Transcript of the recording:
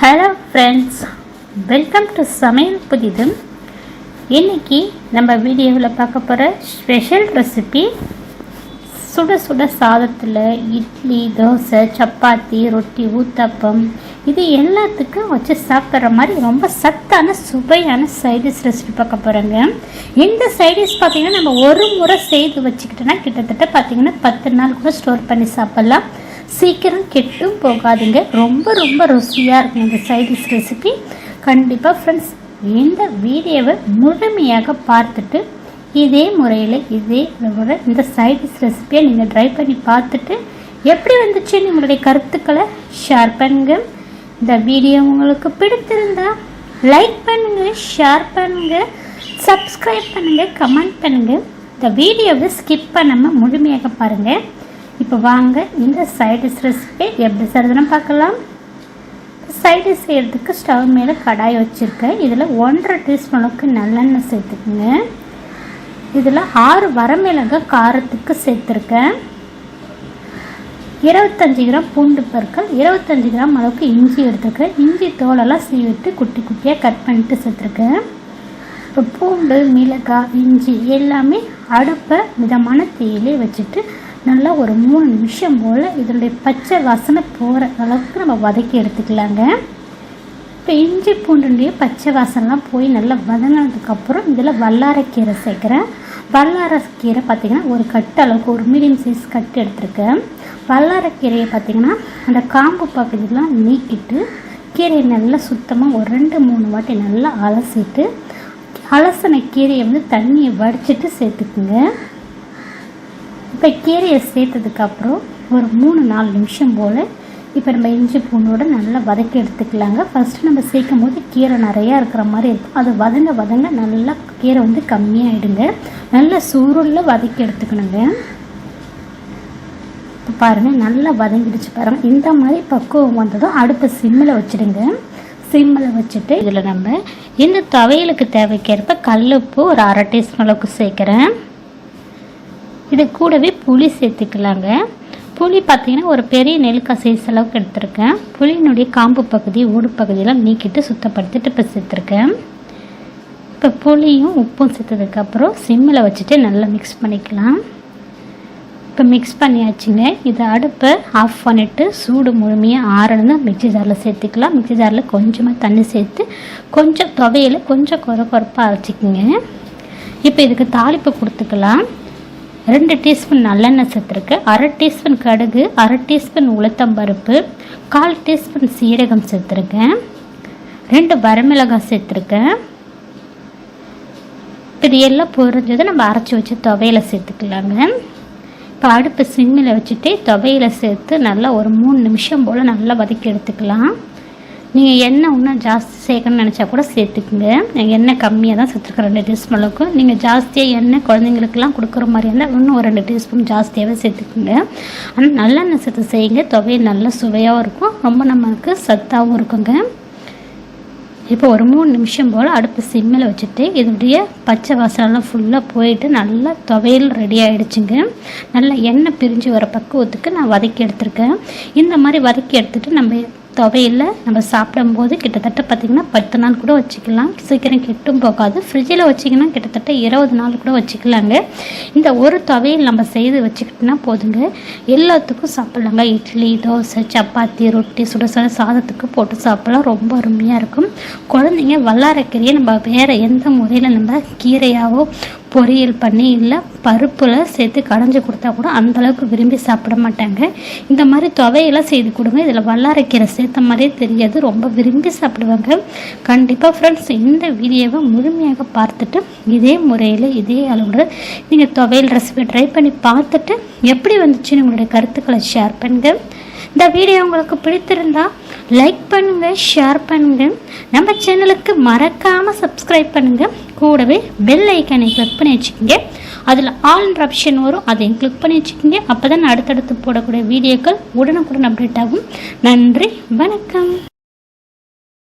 Hello friends welcome to சமையல் புதிதும். இன்னைக்கு நம்ம வீடியோவில் பார்க்க போகிற ஸ்பெஷல் ரெசிபி சுட சுட சாதத்தில் இட்லி தோசை சப்பாத்தி ரொட்டி ஊத்தப்பம் இது எல்லாத்துக்கும் வச்சு சாப்பிட்ற மாதிரி ரொம்ப சத்தான சுவையான சைடிஷ் ரெசிபி பார்க்க போகிறோங்க இந்த சைடிஷ் பார்த்திங்கன்னா நம்ம ஒரு முறை செய்து வச்சுக்கிட்டோன்னா கிட்டத்தட்ட பார்த்திங்கன்னா பத்து நாள் கூட ஸ்டோர் பண்ணி சாப்பிட்லாம். சீக்கிரம் கெட்டும் போகாதுங்க. ரொம்ப ரொம்ப ருசியாக இருக்கும் இந்த சைடிஷ் ரெசிபி கண்டிப்பாக ஃப்ரெண்ட்ஸ் இந்த வீடியோவை முழுமையாக பார்த்துட்டு இதே முறையில் இதே முறை இந்த சைடிஷ் ரெசிபியை நீங்கள் ட்ரை பண்ணி பார்த்துட்டு எப்படி வந்துச்சுன்னு உங்களுடைய கருத்துக்களை ஷேர் பண்ணுங்க. இந்த வீடியோ உங்களுக்கு பிடித்திருந்தா லைக் பண்ணுங்க ஷேர் பண்ணுங்க சப்ஸ்கிரைப் பண்ணுங்க கமெண்ட் பண்ணுங்க. இந்த வீடியோவை ஸ்கிப் பண்ணாமல் முழுமையாக பாருங்கள் இப்போ வாங்க இந்த சைடிஷ் ரெசிபி எப்படி செய்கிறதுன்னு பார்க்கலாம். சைடிஷ் செய்கிறதுக்கு ஸ்டவ் மேலே கடாய் வச்சுருக்கேன். இதில் ஒன்றரை டீஸ்பூனுக்கு நல்லெண்ணெய் சேர்த்துக்குங்க. இதில் ஆறு வரமிளகாய் காரத்துக்கு சேர்த்துருக்கேன். இருபத்தஞ்சி கிராம் பூண்டு பற்கள் இருபத்தஞ்சி கிராம் அளவுக்கு இஞ்சி எடுத்துருக்கேன். இஞ்சி தோலெல்லாம் சீவிட்டு குட்டி குட்டியாக கட் பண்ணிட்டு சேர்த்துருக்கேன். இப்போ பூண்டு மிளகாய் இஞ்சி எல்லாமே அடுப்பை மிதமான தீயிலே வச்சுட்டு நல்லா ஒரு மூணு நிமிஷம் போல் இதனுடைய பச்சை வாசனை போகிற அளவுக்கு நம்ம வதக்கி எடுத்துக்கலாங்க. இப்போ இஞ்சி பூண்டுடைய பச்சை வாசனைலாம் போய் நல்லா வதங்கினதுக்கப்புறம் இதில் வல்லாரக்கீரை சேர்க்குறேன். வல்லாரக்கீரை பார்த்திங்கன்னா ஒரு கட்டு அளவுக்கு ஒரு மீடியம் சைஸ் கட்டு எடுத்திருக்கேன். வல்லாரக்கீரையை பார்த்திங்கன்னா அந்த காம்பு பகுதியெலாம் நீக்கிட்டு கீரையை நல்லா சுத்தமாக ஒரு ரெண்டு மூணு வாட்டி நல்லா அலசிட்டு அலசின கீரையை வந்து தண்ணியை வடிச்சிட்டு சேர்த்துக்குங்க. இப்போ கீரையை சேர்த்ததுக்கப்புறம் ஒரு மூணு நாலு நிமிஷம் போல் இப்போ நம்ம இஞ்சி பூண்டோட நல்லா வதக்கி எடுத்துக்கலாங்க. ஃபஸ்ட்டு நம்ம சேர்க்கும் போது கீரை நிறையா இருக்கிற மாதிரி இருக்கும். அது வதங்க வதங்க நல்லா கீரை வந்து கம்மியாகிடுங்க நல்லா சூருளில் வதக்கி எடுத்துக்கணுங்க. இப்போ பாருங்கள் நல்லா வதங்கிடுச்சு பாருங்கள் இந்த மாதிரி பக்குவம் வந்ததும் அடுப்பை சிம்மில் வச்சுடுங்க. சிம்மில் வச்சுட்டு இதில் நம்ம இந்த துவையலுக்கு தேவைக்கேற்ப கல்லுப்பு ஒரு அரை டீஸ்பூன் அளவுக்கு சேர்க்குறேன். இது கூடவே புளி சேர்த்துக்கலாங்க. புளி பார்த்திங்கன்னா ஒரு பெரிய நெல்லிக்காய் சைஸ் அளவுக்கு எடுத்திருக்கேன். புளியினுடைய காம்பு பகுதி ஓடு பகுதியெல்லாம் நீக்கிட்டு சுத்தப்படுத்திட்டு இப்போ சேர்த்துருக்கேன். இப்போ புளியும் உப்பும் சேர்த்ததுக்கப்புறம் சிம்மில் வச்சுட்டு நல்லா மிக்ஸ் பண்ணிக்கலாம். இப்போ மிக்ஸ் பண்ணியாச்சுங்க. இதை அடுப்பை ஆஃப் பண்ணிவிட்டு சூடு முழுமையாக ஆறணுன்னு மிக்சி ஜாரில் சேர்த்துக்கலாம். மிக்சி ஜாரில் கொஞ்சமாக தண்ணி சேர்த்து கொஞ்சம் துவையில் கொஞ்சம் குறை குறைப்பாக அரைச்சிக்கோங்க. இப்போ இதுக்கு தாளிப்பு கொடுத்துக்கலாம். ரெண்டு டீஸ்பூன் நல்லெண்ணெய் சேர்த்துருக்கேன் அரை டீஸ்பூன் கடுகு அரை டீஸ்பூன் உளுத்தம்பருப்பு கால் டீஸ்பூன் சீரகம் சேர்த்துருக்கேன் ரெண்டு வரமிளகாய் சேர்த்துருக்கேன் இது எல்லாம் பொரிஞ்சதை நம்ம அரைச்சி வச்சு துவையில் சேர்த்துக்கலாங்க. இப்போ அடுப்பு சிம்மில் வச்சுட்டு துவையில் சேர்த்து நல்லா ஒரு மூணு நிமிஷம் போல் நல்லா வதக்கி எடுத்துக்கலாம். நீங்கள் எண்ணெய் இன்னும் ஜாஸ்தி சேர்க்கணும்னு நினச்சா கூட சேர்த்துக்குங்க. எண்ணெய் கம்மியாக தான் சேர்த்துருக்கேன் ரெண்டு டீஸ்பூன் அளவுக்கு. நீங்கள் ஜாஸ்தியாக எண்ணெய் குழந்தைங்களுக்குலாம் கொடுக்குற மாதிரி இருந்தால் இன்னும் ஒரு ரெண்டு டீஸ்பூன் ஜாஸ்தியாகவே சேர்த்துக்குங்க. ஆனால் நல்லெண்ணெய் சேர்த்து செய்யுங்க. துவையல் நல்லா சுவையாகவும் இருக்கும். ரொம்ப நம்மளுக்கு சத்தாகவும் இருக்குங்க. இப்போ ஒரு மூணு நிமிஷம் போல் அடுப்பு சிம்மில் வச்சுட்டு இதனுடைய பச்சை வாசனெல்லாம் ஃபுல்லாக போயிட்டு நல்லா துவையல் ரெடி ஆகிடுச்சுங்க நல்லா எண்ணெய் பிரிஞ்சு வர பக்குவத்துக்கு நான் வதக்கி எடுத்திருக்கேன். இந்த மாதிரி வதக்கி எடுத்துகிட்டு நம்ம துவையில் நம்ம சாப்பிடும்போது கிட்டத்தட்ட பார்த்திங்கன்னா பத்து நாள் கூட வச்சுக்கலாம். சீக்கிரம் கெட்டும் போகாது. ஃப்ரிட்ஜில் வச்சிங்கன்னா கிட்டத்தட்ட இருபது நாள் கூட வச்சுக்கலாங்க. இந்த ஒரு துவையில் நம்ம செய்து வச்சுக்கிட்டோன்னா போதுங்க. எல்லாத்துக்கும் சாப்பிட்லாங்க. இட்லி தோசை சப்பாத்தி ரொட்டி சுட சுட சாதத்துக்கு போட்டு சாப்பிட்லாம். ரொம்ப அருமையாக இருக்கும். குழந்தைங்க வல்லாரக்கீரையை நம்ம வேறு எந்த முறையில் நம்ம கீரையாவோ பொரியல் பண்ணி இல்லை பருப்பில் சேர்த்து கடைஞ்சி கொடுத்தா கூட அந்தளவுக்கு விரும்பி சாப்பிட மாட்டாங்க. இந்த மாதிரி துவையெல்லாம் செய்து கொடுங்க. இதில் வல்லாரைக்கீரை சேர்த்த மாதிரியே தெரியாது. ரொம்ப விரும்பி சாப்பிடுவாங்க. கண்டிப்பாக ஃப்ரெண்ட்ஸ் இந்த வீடியோவை முழுமையாக பார்த்துட்டு இதே முறையில் இதே அளவில் நீங்கள் துவையல் ரெசிபி ட்ரை பண்ணி பார்த்துட்டு எப்படி வந்துச்சுன்னு உங்களுடைய கருத்துக்களை ஷேர் பண்ணுங்கள் இந்த வீடியோ உங்களுக்கு பிடித்திருந்தா லைக் பண்ணுங்கள் ஷேர் பண்ணுங்கள் நம்ம சேனலுக்கு மறக்காமல் சப்ஸ்கிரைப் பண்ணுங்கள் கூடவே பெல் ஐக்கனை கிளிக் பண்ணி வச்சுக்கோங்க. அதில் ஆல்ன்ற ஆப்ஷன் வரும் அதையும் கிளிக் பண்ணி வச்சுக்கோங்க. அப்போ தான் அடுத்தடுத்து போடக்கூடிய வீடியோக்கள் உடனுக்குடன் அப்டேட் ஆகும். நன்றி வணக்கம்.